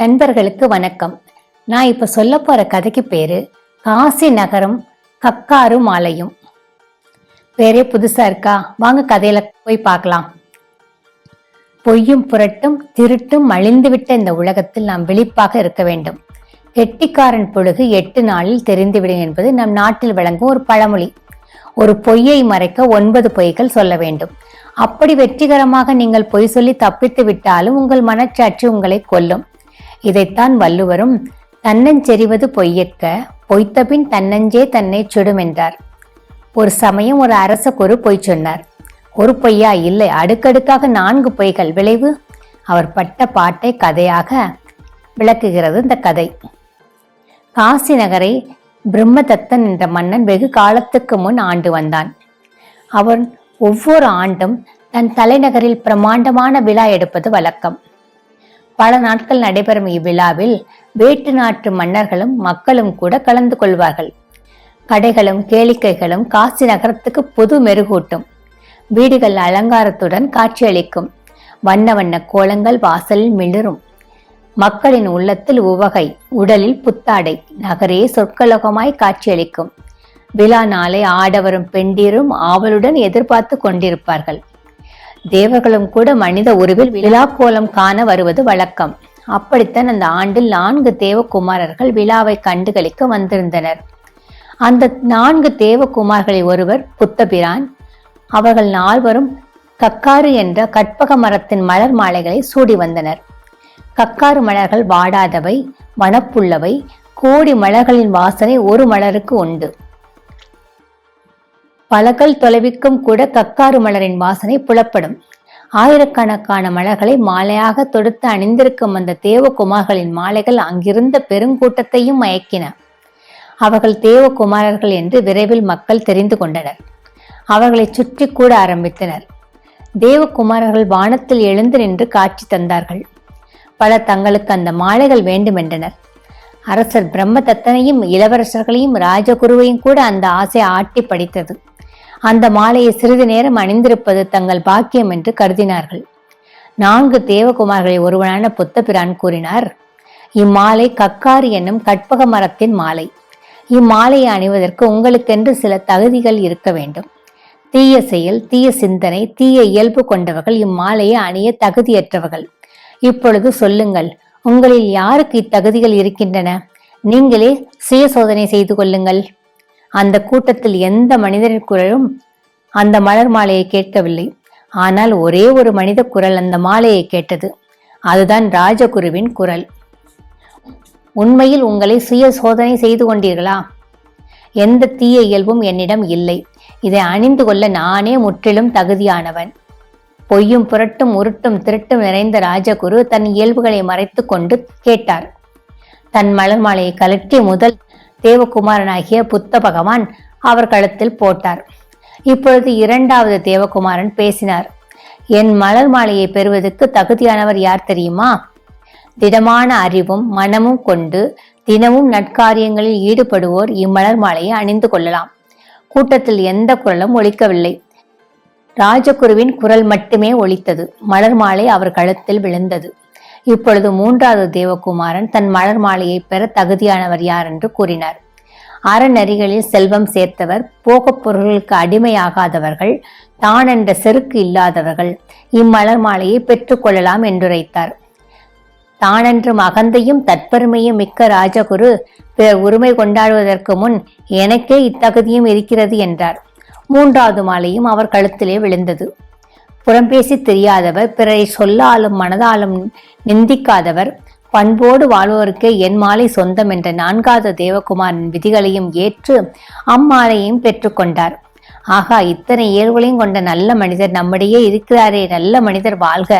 நண்பர்களுக்கு வணக்கம். நான் இப்போ சொல்ல போற கதைக்கு பேரு காசி நகரம் கக்காரு மாலையும். பேரே புதுசா இருக்கா? வாங்க கதையில போய் பார்க்கலாம். பொய்யும் புரட்டும் திருட்டும் அழிந்துவிட்ட இந்த உலகத்தில் நாம் விழிப்பாக இருக்க வேண்டும். கெட்டிக்காரன் பொழுது எட்டு நாளில் தெரிந்துவிடும் என்பது நம் நாட்டில் வழங்கும் ஒரு பழமொழி. ஒரு பொய்யை மறைக்க ஒன்பது பொய்கள் சொல்ல வேண்டும். அப்படி வெற்றிகரமாக நீங்கள் பொய் சொல்லி தப்பித்து விட்டாலும் உங்கள் மனச்சாட்சி உங்களை கொல்லும். இதைத்தான் வள்ளுவரும் தன்னஞ்செறிவது பொய்யற்க பொய்த்தபின் தன்னஞ்சே தன்னை சுடும் என்றார் ஒரு சமயம் ஒரு அரச குரு பொய் சொன்னார். ஒரு பொய்யா? இல்லை. அடுக்கடுக்காக நான்கு பொய்கள். விளைவு? அவர் பட்ட பாட்டை கதையாக விளக்குகிறது இந்த கதை. காசி நகரை பிரம்மதத்தன் என்ற மன்னன் வெகு காலத்துக்கு முன் ஆண்டு வந்தான். அவன் ஒவ்வொரு ஆண்டும் தன் தலைநகரில் பிரமாண்டமான விழா எடுப்பது வழக்கம். பல நாட்கள் நடைபெறும் இவ்விழாவில் வேட்டு நாட்டு மன்னர்களும் மக்களும் கூட கலந்து கொள்வார்கள். கடைகளும் கேளிக்கைகளும் காசி நகரத்துக்கு புது மெருகூட்டும். வீடுகள் அலங்காரத்துடன் காட்சியளிக்கும். வண்ண வண்ண கோலங்கள் வாசலில் மிளிரும் மக்களின் உள்ளத்தில் உவகை உடலில் புத்தாடை நகரே சொற்கலோகமாய் காட்சியளிக்கும். விழா நாளை ஆடவரும் பெண்டீரும் ஆவலுடன் எதிர்பார்த்து கொண்டிருப்பார்கள். தேவர்களும் கூட மனித உருவில் விழா கோலம் காண வருவது வழக்கம். அப்படித்தான் அந்த ஆண்டில் நான்கு தேவகுமாரர்கள் விழாவை கண்டுகளிக்க வந்திருந்தனர். அந்த நான்கு தேவகுமார்களில் ஒருவர் புத்தபிரான் அவர்கள் நால்வரும் கக்காரு என்ற கற்பக மரத்தின் மலர் மாலைகளை சூடி வந்தனர். கக்காரு மலர்கள் வாடாதவை வனப்புள்ளவை கோடி மலர்களின் வாசனை ஒரு மலருக்கு உண்டு. பலகல் தொலைவிக்கும் கூட கக்காறு மலரின் வாசனை புலப்படும். ஆயிரக்கணக்கான மலர்களை மாலையாக தொடுத்து அணிந்திருக்கும் அந்த தேவகுமார்களின் மாலைகள் அங்கிருந்த பெருங்கூட்டத்தையும் மயக்கின. அவர்கள் தேவகுமாரர்கள் என்று விரைவில் மக்கள் தெரிந்து கொண்டனர். அவர்களை சுற்றி கூட ஆரம்பித்தனர். தேவகுமாரர்கள் வானத்தில் எழுந்து நின்று காட்சி தந்தார்கள். பல தங்களுக்கு அந்த மாலைகள் வேண்டுமென்றனர். அரசர் பிரம்மதத்தனையும் இளவரசர்களையும் ராஜகுருவையும் கூட அந்த ஆசை ஆட்டி படித்தது. அந்த மாலையை சிறிது நேரம் அணிந்திருப்பது தங்கள் பாக்கியம் என்று கருதினார்கள். நான்கு தேவகுமார்களை ஒருவனான புத்த பிரான் கூறினார் இம்மாலை கக்காரி என்னும் கற்பக மரத்தின் மாலை. இம்மாலையை அணிவதற்கு உங்களுக்கென்று சில தகுதிகள் இருக்க வேண்டும். தீய செயல் தீய சிந்தனை தீய இயல்பு கொண்டவர்கள் இம்மாலையை அணிய தகுதியற்றவர்கள். இப்பொழுது சொல்லுங்கள் உங்களில் யாருக்கு இத்தகுதிகள் இருக்கின்றன? நீங்களே சுய சோதனை செய்து கொள்ளுங்கள். அந்த கூட்டத்தில் எந்த மனிதரின் குரலும் அந்த மலர் மாலையை கேட்கவில்லை. ஆனால் ஒரே ஒரு மனித குரல் அந்த மாலையை கேட்டது. அதுதான் ராஜகுருவின் குரல். உண்மையில் உங்களை சுய சோதனை செய்து கொண்டீர்களா? எந்த தீய இயல்பும் என்னிடம் இல்லை. இதை அணிந்து கொள்ள நானே முற்றிலும் தகுதியானவன். பொய்யும் புரட்டும் உருட்டும் திருட்டும் நிறைந்த ராஜகுரு தன் இயல்புகளை மறைத்து கொண்டு கேட்டார். தன் மலர் மாலையை கலட்டி முதல் தேவகுமாரனாகிய புத்த பகவான் அவர் கழுத்தில் போட்டார். இப்பொழுது இரண்டாவது தேவகுமாரன் பேசினார். என் மலர் மாலையை பெறுவதற்கு தகுதியானவர் யார் தெரியுமா? திடமான அறிவும் மனமும் கொண்டு தினமும் நட்காரியங்களில் ஈடுபடுவோர் இம்மலர் மாலையை அணிந்து கொள்ளலாம். கூட்டத்தில் எந்த குரலும் ஒழிக்கவில்லை ராஜகுருவின் குரல் மட்டுமே ஒழித்தது மலர் மாலை அவர் கழுத்தில் விழுந்தது. இப்பொழுது மூன்றாவது தேவகுமாரன் தன் மலர் மாலையை பெற தகுதியானவர் யார் என்று கூறினார். அறநெறிகளில் செல்வம் சேர்த்தவர் போகப் பொருள்களுக்கு அடிமையாகாதவர்கள் தான் என்ற செருக்கு இல்லாதவர்கள் இம்மலர் மாலையை பெற்றுக்கொள்ளலாம் என்றுரைத்தார். தானென்றும் அகந்தையும் தற்பெருமையும் மிக்க ராஜகுரு பிறர் உரிமை கொண்டாடுவதற்கு முன் எனக்கே இத்தகுதியும் இருக்கிறது என்றார். மூன்றாவது மாலையும் அவர் கழுத்திலே விழுந்தது. புறம்பேசி தெரியாதவர் பிறரை சொல்லாலும் மனதாலும் நிந்திக்காதவர் பண்போடு வாழ்வோருக்கே என் மாலை சொந்தம் என்ற நான்காவது தேவகுமாரின் விதிகளையும் ஏற்று அம்மாலையும் பெற்றுக்கொண்டார் ஆகா இத்தனை இயல்புகளையும் கொண்ட நல்ல மனிதர் நம்மிடையே இருக்கிறாரே நல்ல மனிதர் வாழ்க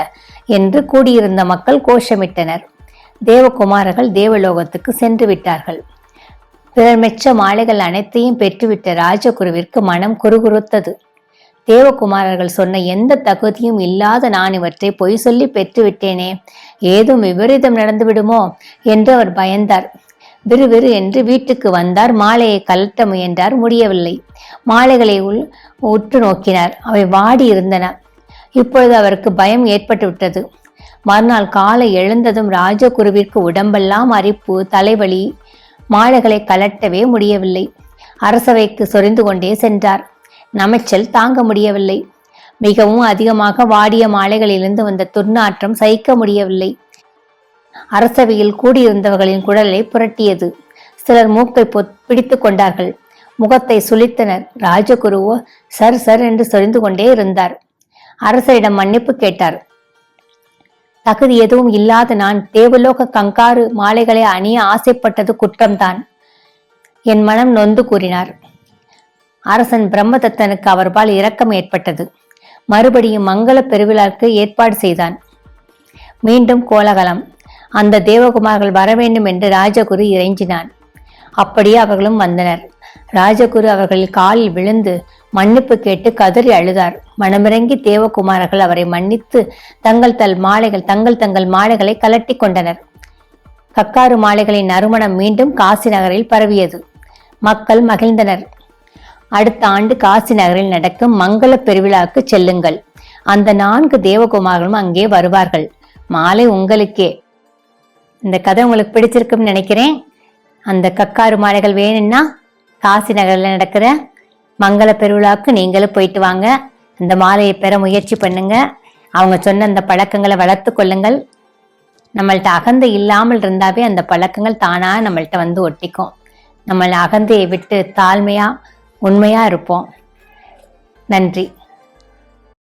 என்று கூடியிருந்த மக்கள் கோஷமிட்டனர். தேவகுமாரர்கள் தேவலோகத்துக்கு சென்று விட்டார்கள். பிறர் மெச்ச மாலைகள் அனைத்தையும் பெற்றுவிட்ட ராஜகுருவிற்கு மனம் குறுகுறுத்தது. தேவகுமாரர்கள் சொன்ன எந்த தகுதியும் இல்லாத நான் இவற்றை பொய் சொல்லி பெற்றுவிட்டேனே. ஏதும் விபரீதம் நடந்து விடுமோ என்று அவர் பயந்தார். விறுவிறு என்று வீட்டுக்கு வந்தார். மாலையை கலட்ட முயன்றார். முடியவில்லை. மாலைகளை உள் உற்று நோக்கினார். அவை வாடி இருந்தன. இப்பொழுது அவருக்கு பயம் ஏற்பட்டு விட்டது மறுநாள் காலை எழுந்ததும் ராஜகுருவிற்கு உடம்பெல்லாம் அரிப்பு தலைவலி மாலைகளை கலட்டவே முடியவில்லை. அரசவைக்கு சொரிந்து கொண்டே சென்றார். நமைச்சல் தாங்க முடியவில்லை. மிகவும் அதிகமாக வாடிய மாலைகளிலிருந்து வந்த துர்நாற்றம் சகிக்க முடியவில்லை. அரசவையில் கூடியிருந்தவர்களின் குடலை புரட்டியது. சிலர் மூக்கை பிடித்து கொண்டார்கள். முகத்தை சுளித்தனர் ராஜகுருவோ சர் சர் என்று சொரிந்து கொண்டே இருந்தார். அரசரிடம் மன்னிப்பு கேட்டார். தகுதி எதுவும் இல்லாத நான் தேவலோக கங்காரு மாலைகளை அணிய ஆசைப்பட்டது குற்றம்தான் என் மனம் நொந்து கூறினார். அரசன் பிரம்மதத்தனுக்கு அவர்பால் இரக்கம் ஏற்பட்டது. மறுபடியும் மங்கள பெருவிழாக்கு ஏற்பாடு செய்தான். மீண்டும் கோலகலம். அந்த தேவகுமார்கள் வர வேண்டும் என்று ராஜகுரு இறைஞ்சினான். அப்படியே அவர்களும் வந்தனர். ராஜகுரு அவர்கள் காலில் விழுந்து மன்னிப்பு கேட்டு கதறி அழுதார். மனமிறங்கி தேவகுமாரர்கள் அவரை மன்னித்து தங்கள் தல் மாலைகள் தங்கள் தங்கள் மாலைகளை கலட்டி கொண்டனர். கக்காறு மாலைகளின் நறுமணம் மீண்டும் காசி நகரில் பரவியது. மக்கள் மகிழ்ந்தனர். அடுத்த ஆண்டு காசி நகரில் நடக்கும் மங்கள பெருவிழாவுக்கு செல்லுங்கள். அந்த நான்கு தேவகுமார்களும் அங்கே வருவார்கள். மாலை உங்களுக்கே. இந்த கதை உங்களுக்கு பிடிச்சிருக்குன்னு நினைக்கிறேன். அந்த கக்காரு மாலைகள் வேணும்னா காசி நகரில் நடக்கிற மங்கள பெருவிழாவுக்கு நீங்களும் போயிட்டு வாங்க. அந்த மாலையை பெற முயற்சி பண்ணுங்க. அவங்க சொன்ன அந்த பழக்கங்களை வளர்த்து கொள்ளுங்கள். நம்மள்ட்ட அகந்தை இல்லாமல் இருந்தாவே அந்த பழக்கங்கள் தானா நம்மள்ட்ட வந்து ஒட்டிக்கும். நம்மளை அகந்தையை விட்டு தாழ்மையா உண்மையாக இருப்போம். நன்றி.